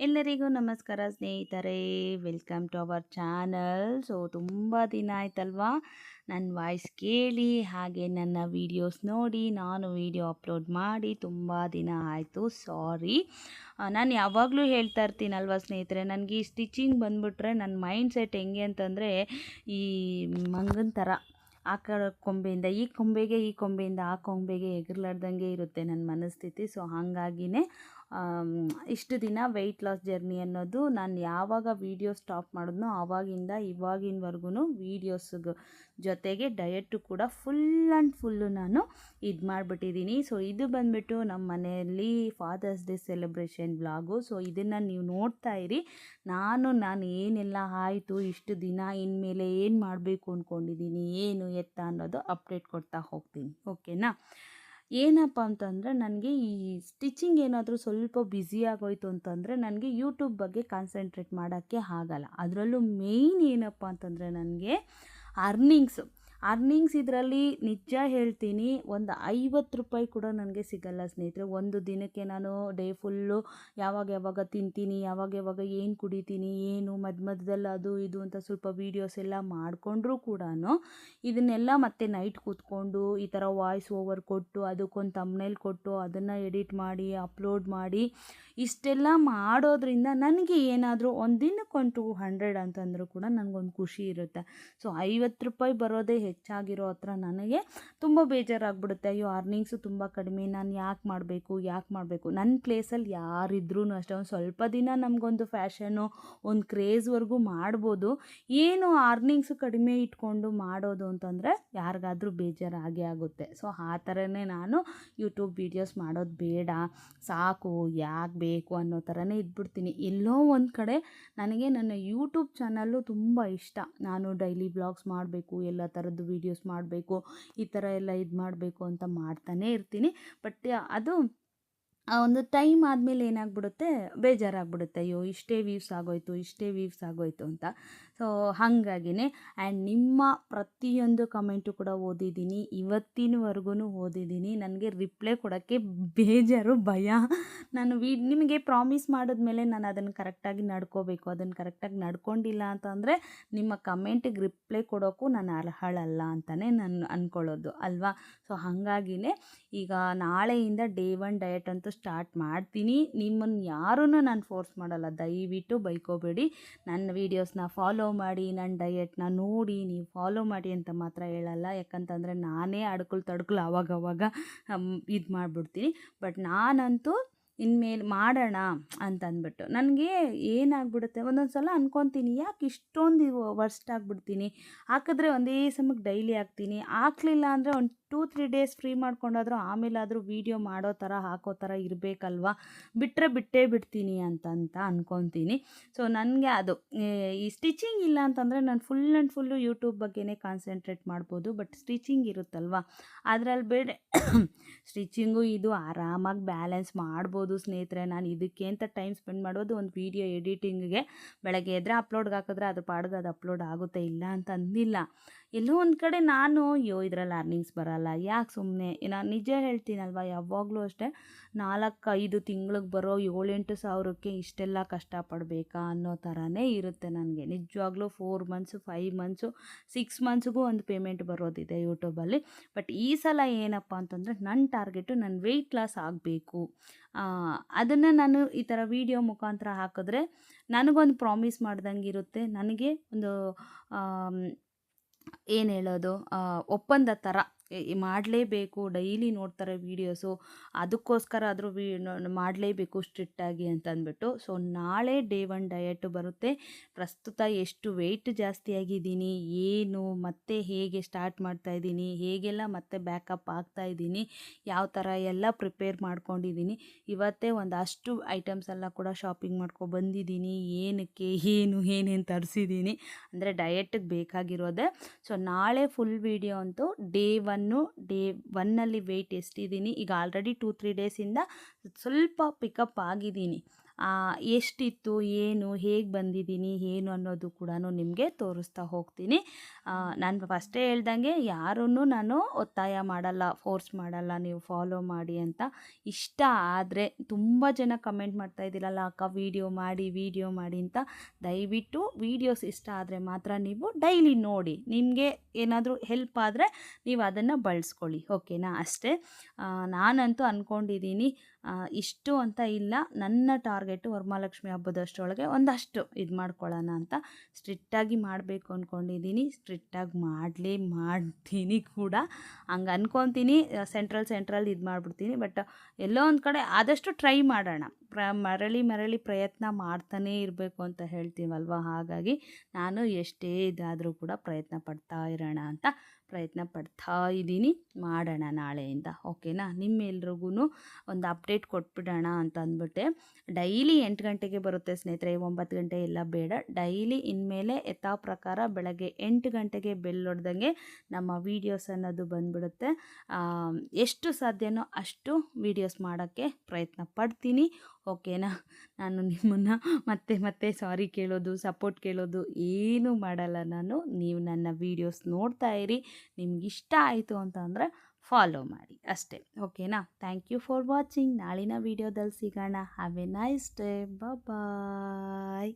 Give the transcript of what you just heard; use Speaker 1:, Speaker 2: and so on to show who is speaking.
Speaker 1: ಎಲ್ಲರಿಗೂ ನಮಸ್ಕಾರ ಸ್ನೇಹಿತರೆ, welcome to our channel. So, ತುಂಬ ದಿನ ಆಯ್ತಲ್ವಾ? ನನ್ನ ವಾಯ್ಸ್ ಕೇಳಿ, ಹಾಗೆ ನನ್ನ ವೀಡಿಯೋಸ್ ನೋಡಿ, ನಾನು ವೀಡಿಯೋ ಅಪ್ಲೋಡ್ ಮಾಡಿ ತುಂಬ ದಿನ ಆಯಿತು. ಸಾರಿ. ನಾನು ಯಾವಾಗಲೂ ಹೇಳ್ತಾ ಇರ್ತೀನಲ್ವ ಸ್ನೇಹಿತರೆ, ನನಗೆ ಈ ಸ್ಟಿಚಿಂಗ್ ಬಂದುಬಿಟ್ರೆ ನನ್ನ ಮೈಂಡ್ ಸೆಟ್ ಹೆಂಗೆ ಅಂತಂದರೆ, ಈ ಮಂಗನ ಥರ. ಆ ಕಡೆ ಕೊಂಬೆಯಿಂದ, ಈ ಕೊಂಬೆಗೆ ಈ ಕೊಂಬೆಯಿಂದ, ಆ ಕೊಂಬೆಗೆ ಎಗರ್ಲಾರ್ದಂಗೆ ಇರುತ್ತೆ ನನ್ನ ಮನಸ್ಥಿತಿ. ಸೊ, ಹಾಗಾಗಿನೇ ಇಷ್ಟು ದಿನ ವೆಯ್ಟ್ ಲಾಸ್ ಜರ್ನಿ ಅನ್ನೋದು ನಾನು ಯಾವಾಗ ವೀಡಿಯೋ ಸ್ಟಾಪ್ ಮಾಡಿದ್ನೋ ಆವಾಗಿಂದ ಇವಾಗಿನವರೆಗೂ ವೀಡಿಯೋಸ್ ಜೊತೆಗೆ ಡಯಟು ಕೂಡ ಫುಲ್ ಆ್ಯಂಡ್ ಫುಲ್ಲು ನಾನು ಇದು ಮಾಡಿಬಿಟ್ಟಿದ್ದೀನಿ ಸೊ ಇದು ಬಂದುಬಿಟ್ಟು ನಮ್ಮ ಮನೆಯಲ್ಲಿ father's day celebration blog so ಇದನ್ನು ನೀವು ನೋಡ್ತಾ ಇರಿ. ನಾನು ನಾನು ಏನೆಲ್ಲ ಆಯಿತು, ಇಷ್ಟು ದಿನ ಇನ್ಮೇಲೆ ಏನು ಮಾಡಬೇಕು ಅಂದ್ಕೊಂಡಿದ್ದೀನಿ ಏನು ಎತ್ತ ಅನ್ನೋದು ಅಪ್ಡೇಟ್ ಕೊಡ್ತಾ ಹೋಗ್ತೀನಿ. ಓಕೆನಾ ಏನಪ್ಪ ಅಂತಂದರೆ ನನಗೆ ಈ ಸ್ಟಿಚಿಂಗ್ ಏನಾದರೂ ಸ್ವಲ್ಪ ಬ್ಯುಸಿ ಆಗೋಯ್ತು ಅಂತಂದರೆ ನನಗೆ ಯೂಟ್ಯೂಬ್ ಬಗ್ಗೆ ಕಾನ್ಸಂಟ್ರೇಟ್ ಮಾಡೋಕ್ಕೆ ಆಗಲ್ಲ. ಅದರಲ್ಲೂ ಮೇಯ್ನ್ ಏನಪ್ಪ ಅಂತಂದರೆ ನನಗೆ ಅರ್ನಿಂಗ್ಸು ಅರ್ನಿಂಗ್ಸ್ ಇದರಲ್ಲಿ ನಿಜ ಹೇಳ್ತೀನಿ, ಒಂದು ಐವತ್ತು ರೂಪಾಯಿ ಕೂಡ ನನಗೆ ಸಿಗಲ್ಲ ಸ್ನೇಹಿತರೆ. ಒಂದು ದಿನಕ್ಕೆ ನಾನು ಡೇ ಫುಲ್ಲು ಯಾವಾಗ ಯಾವಾಗ ತಿಂತೀನಿ, ಯಾವಾಗ ಯಾವಾಗ ಏನು ಕುಡಿತೀನಿ, ಏನು ಮಧ್ಯ ಮಧ್ಯದಲ್ಲಿ ಅದು ಇದು ಅಂತ ಸ್ವಲ್ಪ ವೀಡಿಯೋಸ್ ಎಲ್ಲ ಮಾಡಿಕೊಂಡ್ರೂ ಕೂಡ ಇದನ್ನೆಲ್ಲ ಮತ್ತೆ ನೈಟ್ ಕೂತ್ಕೊಂಡು ಈ ಥರ ವಾಯ್ಸ್ ಓವರ್ ಕೊಟ್ಟು, ಅದಕ್ಕೊಂದು ತಮ್ಮನೇಲಿ ಕೊಟ್ಟು, ಅದನ್ನು ಎಡಿಟ್ ಮಾಡಿ ಅಪ್ಲೋಡ್ ಮಾಡಿ, ಇಷ್ಟೆಲ್ಲ ಮಾಡೋದ್ರಿಂದ ನನಗೆ ಏನಾದರೂ ಒಂದು ದಿನಕ್ಕೊಂದು ಟು ಹಂಡ್ರೆಡ್ ಅಂತಂದರೂ ಕೂಡ ನನಗೊಂದು ಖುಷಿ ಇರುತ್ತೆ. ಸೊ ಐವತ್ತು ರೂಪಾಯಿ ಬರೋದೇ ಹೆಚ್ಚಾಗಿರೋ ಹತ್ರ ನನಗೆ ತುಂಬ ಬೇಜಾರಾಗ್ಬಿಡುತ್ತೆ. ಅಯ್ಯೋ ಅರ್ನಿಂಗ್ಸು ತುಂಬ ಕಡಿಮೆ, ನಾನು ಯಾಕೆ ಮಾಡಬೇಕು ಯಾಕೆ ಮಾಡಬೇಕು? ನನ್ನ ಪ್ಲೇಸಲ್ಲಿ ಯಾರಿದ್ರೂ ಅಷ್ಟೇ, ಒಂದು ಸ್ವಲ್ಪ ದಿನ ನಮಗೊಂದು ಫ್ಯಾಷನು ಒಂದು ಕ್ರೇಜ್ವರೆಗೂ ಮಾಡ್ಬೋದು. ಏನು ಅರ್ನಿಂಗ್ಸು ಕಡಿಮೆ ಇಟ್ಕೊಂಡು ಮಾಡೋದು ಅಂತಂದರೆ ಯಾರಿಗಾದ್ರೂ ಬೇಜಾರಾಗೇ ಆಗುತ್ತೆ. ಸೊ ಆ ಥರನೇ ನಾನು ಯೂಟ್ಯೂಬ್ ವೀಡಿಯೋಸ್ ಮಾಡೋದು ಬೇಡ. ಸಾಕು, ಯಾಕೆ ಬೇಕು ಅನ್ನೋ ಥರನೇ ಇದ್ಬಿಡ್ತೀನಿ. ಎಲ್ಲೋ ಒಂದು ಕಡೆ ನನಗೆ ನನ್ನ ಯೂಟ್ಯೂಬ್ ಚಾನಲ್ಲು ತುಂಬ ಇಷ್ಟ. ನಾನು ಡೈಲಿ ಬ್ಲಾಗ್ಸ್ ಮಾಡಬೇಕು, ಎಲ್ಲ ಥರದ್ದು ವೀಡಿಯೋಸ್ ಮಾಡಬೇಕು, ಈ ಥರ ಎಲ್ಲ ಇದು ಮಾಡಬೇಕು ಅಂತ ಮಾಡ್ತಾನೆ ಇರ್ತೀನಿ. ಬಟ್ ಅದು ಒಂದು ಟೈಮ್ ಆದಮೇಲೆ ಏನಾಗ್ಬಿಡುತ್ತೆ? ಬೇಜಾರಾಗ್ಬಿಡುತ್ತೆ. ಅಯ್ಯೋ, ಇಷ್ಟೇ ವೀವ್ಸ್ ಆಗೋಯ್ತು, ಇಷ್ಟೇ ವೀವ್ಸ್ ಆಗೋಯ್ತು ಅಂತ. ಸೊ ಹಾಗಾಗಿನೇ ಆ್ಯಂಡ್ ನಿಮ್ಮ ಪ್ರತಿಯೊಂದು ಕಮೆಂಟು ಕೂಡ ಓದಿದ್ದೀನಿ. ಇವತ್ತಿನವರೆಗೂ ಓದಿದ್ದೀನಿ. ನನಗೆ ರಿಪ್ಲೈ ಕೊಡೋಕ್ಕೆ ಬೇಜಾರು, ಭಯ. ನಾನು ವಿ, ನಿಮಗೆ ಪ್ರಾಮಿಸ್ ಮಾಡಿದ್ಮೇಲೆ ನಾನು ಅದನ್ನು ಕರೆಕ್ಟಾಗಿ ನಡ್ಕೋಬೇಕು. ಅದನ್ನು ಕರೆಕ್ಟಾಗಿ ನಡ್ಕೊಂಡಿಲ್ಲ ಅಂತಂದರೆ, ನಿಮ್ಮ ಕಮೆಂಟಿಗೆ ರಿಪ್ಲೈ ಕೊಡೋಕ್ಕೂ ನಾನು ಅರ್ಹಳಲ್ಲ ಅಂತಲೇ ನಾನು ಅಂದ್ಕೊಳ್ಳೋದು ಅಲ್ವಾ? ಸೊ ಹಾಗಾಗಿನೇ, ಈಗ ನಾಳೆಯಿಂದ ಡೇ ಒನ್ ಡಯಟ್ ಅಂತೂ ಸ್ಟಾರ್ಟ್ ಮಾಡ್ತೀನಿ. ನಿಮ್ಮನ್ನು ಯಾರೂ ನಾನು ಫೋರ್ಸ್ ಮಾಡಲ್ಲ. ದಯವಿಟ್ಟು ಬೈಕೋಬೇಡಿ. ನನ್ನ ವೀಡಿಯೋಸ್ನ ಫಾಲೋ ಮಾಡಿ ನನ್ನ ಡಯೆಟ್ನ ನೋಡಿ ನೀವು ಫಾಲೋ ಮಾಡಿ ಅಂತ ಮಾತ್ರ ಹೇಳಲ್ಲ. ಯಾಕಂತಂದರೆ ನಾನೇ ಅಡ್ಕುಲ್ ತಡ್ಕುಲ್ ಆವಾಗವಾಗ ಇದು ಮಾಡಿಬಿಡ್ತೀನಿ. ಬಟ್ ನಾನಂತೂ ಇನ್ಮೇಲೆ ಮಾಡೋಣ ಅಂತ ಅಂದ್ಬಿಟ್ಟು ನನಗೆ ಏನಾಗ್ಬಿಡುತ್ತೆ ಒಂದೊಂದು ಸಲ ಅನ್ಕೊತೀನಿ, ಯಾಕೆ ಇಷ್ಟೊಂದು ವರ್ಸ್ಟ್ ಆಗಿಬಿಡ್ತೀನಿ? ಹಾಕಿದ್ರೆ ಒಂದೇ ಸಮಕ್ಕೆ ಡೈಲಿ ಹಾಕ್ತೀನಿ. ಹಾಕ್ಲಿಲ್ಲ ಅಂದರೆ ಒಂದು ಟೂ, ತ್ರೀ ಡೇಸ್ ಫ್ರೀ ಮಾಡ್ಕೊಂಡಾದರೂ ಆಮೇಲಾದರೂ ವೀಡಿಯೋ ಮಾಡೋ ಥರ, ಹಾಕೋ ಥರ ಇರಬೇಕಲ್ವಾ? ಬಿಟ್ಟರೆ ಬಿಟ್ಟೇ ಬಿಡ್ತೀನಿ ಅಂತಂತ ಅಂತ ಅಂದ್ಕೊತೀನಿ ಸೊ ನನಗೆ ಅದು ಈ ಸ್ಟಿಚಿಂಗ್ ಇಲ್ಲ ಅಂತಂದರೆ ನಾನು ಫುಲ್ ಆ್ಯಂಡ್ ಫುಲ್ಲು ಯೂಟ್ಯೂಬ್ ಬಗ್ಗೆನೇ ಕಾನ್ಸಂಟ್ರೇಟ್ ಮಾಡ್ಬೋದು, ಬಟ್ ಸ್ಟಿಚಿಂಗ್ ಇರುತ್ತಲ್ವ? ಅದರಲ್ಲಿ ಬೇಡ ಸ್ಟಿಚಿಂಗು ಇದು ಆರಾಮಾಗಿ ಬ್ಯಾಲೆನ್ಸ್ ಮಾಡ್ಬೋದು ಸ್ನೇಹಿತರೆ. ನಾನು ಇದಕ್ಕೆ ಅಂತ ಟೈಮ್ ಸ್ಪೆಂಡ್ ಮಾಡೋದು? ಒಂದು ವೀಡಿಯೋ ಎಡಿಟಿಂಗ್ಗೆ ಬೆಳಗ್ಗೆ ಎದ್ರೆ ಅಪ್ಲೋಡ್ಗೆ ಹಾಕಿದ್ರೆ ಅದು ಪಾಡ್ಗೆ ಅದು ಅಪ್ಲೋಡ್ ಆಗುತ್ತೆ ಇಲ್ಲ ಅಂತ ಅಂದಿಲ್ಲ. ಎಲ್ಲೋ ಒಂದು ಕಡೆ ನಾನು, ಅಯ್ಯೋ, ಇದರಲ್ಲಿ ಅರ್ನಿಂಗ್ಸ್ ಬರಲ್ಲ ಯಾಕೆ ಸುಮ್ಮನೆ ನಾನು ನಿಜ ಹೇಳ್ತೀನಲ್ವ? ಯಾವಾಗಲೂ ಅಷ್ಟೇ ನಾಲ್ಕು ಐದು ತಿಂಗ್ಳಿಗೆ ಬರೋ ಏಳೆಂಟು ಸಾವಿರಕ್ಕೆ ಇಷ್ಟೆಲ್ಲ ಕಷ್ಟಪಡಬೇಕಾ ಅನ್ನೋ ಥರನೇ ಇರುತ್ತೆ ನನಗೆ. ನಿಜವಾಗ್ಲೂ four months, five months, six ಮಂತ್ಸ್ಗೂ ಒಂದು ಪೇಮೆಂಟ್ ಬರೋದಿದೆ ಯೂಟ್ಯೂಬಲ್ಲಿ. ಬಟ್ ಈ ಸಲ ಏನಪ್ಪ ಅಂತಂದರೆ ನನ್ನ ಟಾರ್ಗೆಟು ನನ್ನ ವೆಯ್ಟ್ ಲಾಸ್ ಆಗಬೇಕು. ಅದನ್ನು ನಾನು ಈ ಥರ ವೀಡಿಯೋ ಮುಖಾಂತರ ಹಾಕಿದ್ರೆ ನನಗೊಂದು ಪ್ರಾಮಿಸ್ ಮಾಡ್ದಂಗೆ ಇರುತ್ತೆ. ನನಗೆ ಒಂದು ಏನು ಹೇಳೋದು? ಒಪ್ಪಂದ ಥರ ಮಾಡಲೇಬೇಕು, ಡೈಲಿ ನೋಡ್ತಾರೆ ವೀಡಿಯೋಸು. ಅದಕ್ಕೋಸ್ಕರ ಆದರೂ ವಿ ಮಾಡಲೇಬೇಕು ಸ್ಟ್ರಿಕ್ಟಾಗಿ ಅಂತ ಅಂದ್ಬಿಟ್ಟು ಸೊ, ನಾಳೆ ಡೇ ಒನ್ ಡಯಟ್ ಬರುತ್ತೆ. ಪ್ರಸ್ತುತ ಎಷ್ಟು ವೆಯ್ಟ್ ಜಾಸ್ತಿ ಆಗಿದ್ದೀನಿ, ಏನು, ಮತ್ತೆ ಹೇಗೆ ಸ್ಟಾರ್ಟ್ ಮಾಡ್ತಾ ಇದ್ದೀನಿ, ಹೇಗೆಲ್ಲ ಮತ್ತೆ ಬ್ಯಾಕಪ್ ಆಗ್ತಾ ಇದ್ದೀನಿ, ಯಾವ ಥರ ಎಲ್ಲ ಪ್ರಿಪೇರ್ ಮಾಡ್ಕೊಂಡಿದ್ದೀನಿ. ಇವತ್ತೇ ಒಂದಷ್ಟು ಐಟಮ್ಸ್ ಎಲ್ಲ ಕೂಡ ಶಾಪಿಂಗ್ ಮಾಡ್ಕೊ ಬಂದಿದ್ದೀನಿ. ಏನಕ್ಕೆ, ಏನು, ಏನೇನು ತರಿಸಿದ್ದೀನಿ. ಅಂದರೆ ಡಯೆಟ್ಟಿಗೆ ಬೇಕಾಗಿರೋದೆ ಸೊ ನಾಳೆ ಫುಲ್ ವೀಡಿಯೋ ಅಂತೂ ಡೇ ಒನ್ನು ಡೇ ಒನ್ನಲ್ಲಿ ವೆಯ್ಟ್ ಎಷ್ಟಿದ್ದೀನಿ ಈಗ ಆಲ್ರೆಡಿ ಟೂ ತ್ರೀ ಡೇಸಿಂದ ಸ್ವಲ್ಪ ಪಿಕಪ್ ಆಗಿದ್ದೀನಿ ಎಷ್ಟಿತ್ತು, ಏನು, ಹೇಗೆ ಬಂದಿದ್ದೀನಿ, ಏನು ಅನ್ನೋದು ಕೂಡ ನಿಮಗೆ ತೋರಿಸ್ತಾ ಹೋಗ್ತೀನಿ. ನಾನು ಫಸ್ಟೇ ಹೇಳ್ದಂಗೆ ಯಾರನ್ನು ನಾನು ಒತ್ತಾಯ ಮಾಡಲ್ಲ, ಫೋರ್ಸ್ ಮಾಡಲ್ಲ, ನೀವು ಫಾಲೋ ಮಾಡಿ ಅಂತ. ಇಷ್ಟ ಆದರೆ ತುಂಬ ಜನ ಕಮೆಂಟ್ ಮಾಡ್ತಾ ಇದ್ದೀರಲ್ಲ, ಅಕ್ಕ, ವೀಡಿಯೋ ಮಾಡಿ ವೀಡಿಯೋ ಮಾಡಿ ಅಂತ. ದಯವಿಟ್ಟು ವೀಡಿಯೋಸ್ ಇಷ್ಟ ಆದರೆ ಮಾತ್ರ ನೀವು ಡೈಲಿ ನೋಡಿ. ನಿಮಗೆ ಏನಾದರೂ ಹೆಲ್ಪ್ ಆದರೆ ನೀವು ಅದನ್ನು ಬಳಸ್ಕೊಳ್ಳಿ, ಓಕೆನಾ? ಅಷ್ಟೇ. ನಾನಂತೂ ಅಂದ್ಕೊಂಡಿದ್ದೀನಿ ಇಷ್ಟು ಅಂತ ಇಲ್ಲ. ನನ್ನ ಟಾರ್ಗೆಟು ವರಮಹಾಲಕ್ಷ್ಮಿ ಹಬ್ಬದಷ್ಟರೊಳಗೆ ಒಂದಷ್ಟು ಇದು ಮಾಡ್ಕೊಳ್ಳೋಣ ಅಂತ ಸ್ಟ್ರಿಕ್ಟಾಗಿ ಮಾಡಬೇಕು ಅಂದ್ಕೊಂಡಿದ್ದೀನಿ ಸ್ಟ್ರಿಕ್ಟಾಗಿ ಮಾಡಲಿ ಮಾಡ್ತೀನಿ ಕೂಡ. ಹಂಗೆ ಅನ್ಕೊತೀನಿ. ಸೆಂಟ್ರಲ್ ಸೆಂಟ್ರಲ್ ಇದು ಮಾಡಿಬಿಡ್ತೀನಿ. ಬಟ್ ಎಲ್ಲೋ ಒಂದು ಕಡೆ ಆದಷ್ಟು ಟ್ರೈ ಮಾಡೋಣ. ಪ್ರ, ಮರಳಿ ಮರಳಿ ಪ್ರಯತ್ನ ಮಾಡ್ತಾನೇ ಇರಬೇಕು ಅಂತ ಹೇಳ್ತೀವಲ್ವ? ಹಾಗಾಗಿ ನಾನು ಎಷ್ಟೇ ಇದಾದರೂ ಕೂಡ ಪ್ರಯತ್ನ ಪಡ್ತಾ ಇರೋಣ ಅಂತ ಪ್ರಯತ್ನ ಪಡ್ತಾ ಇದ್ದೀನಿ. ಮಾಡೋಣ ನಾಳೆಯಿಂದ, ಓಕೆನಾ? ನಿಮ್ಮೆಲ್ರಿಗೂ ಒಂದು ಅಪ್ಡೇಟ್ ಕೊಟ್ಬಿಡೋಣ ಅಂತ ಅಂದ್ಬಿಟ್ಟೆ ಡೈಲಿ ಎಂಟು ಗಂಟೆಗೆ ಬರುತ್ತೆ ಸ್ನೇಹಿತರೆ, ಒಂಬತ್ತು ಗಂಟೆ ಎಲ್ಲ ಬೇಡ. ಡೈಲಿ ಇನ್ಮೇಲೆ ಯಥಾ ಪ್ರಕಾರ ಬೆಳಗ್ಗೆ ಎಂಟು ಗಂಟೆಗೆ ಬೆಲ್ ಹೊಡ್ದಂಗೆ ನಮ್ಮ ವೀಡಿಯೋಸ್ ಅನ್ನೋದು ಬಂದ್ಬಿಡುತ್ತೆ. ಎಷ್ಟು ಸಾಧ್ಯನೋ ಅಷ್ಟು ವೀಡಿಯೋಸ್ ಮಾಡೋಕ್ಕೆ ಪ್ರಯತ್ನ ಪಡ್ತೀನಿ. ಓಕೆನಾ? ನಾನು ನಿಮ್ಮನ್ನು ಮತ್ತೆ ಮತ್ತೆ ಸಾರಿ ಕೇಳೋದು, ಸಪೋರ್ಟ್ ಕೇಳೋದು ಏನೂ ಮಾಡಲ್ಲ ನಾನು. ನೀವು ನನ್ನ ವೀಡಿಯೋಸ್ ನೋಡ್ತಾ ಇರಿ. ಇಷ್ಟ ಆಯಿತು ಅಂತ ಅಂದರೆ ಫಾಲೋ ಮಾಡಿ ಅಷ್ಟೇ. ಓಕೆನಾ? ಥ್ಯಾಂಕ್ ಯು ಫಾರ್ ವಾಚಿಂಗ್ ನಾಳಿನ ವೀಡಿಯೋದಲ್ಲಿ ಸಿಗೋಣ. Have a nice day bye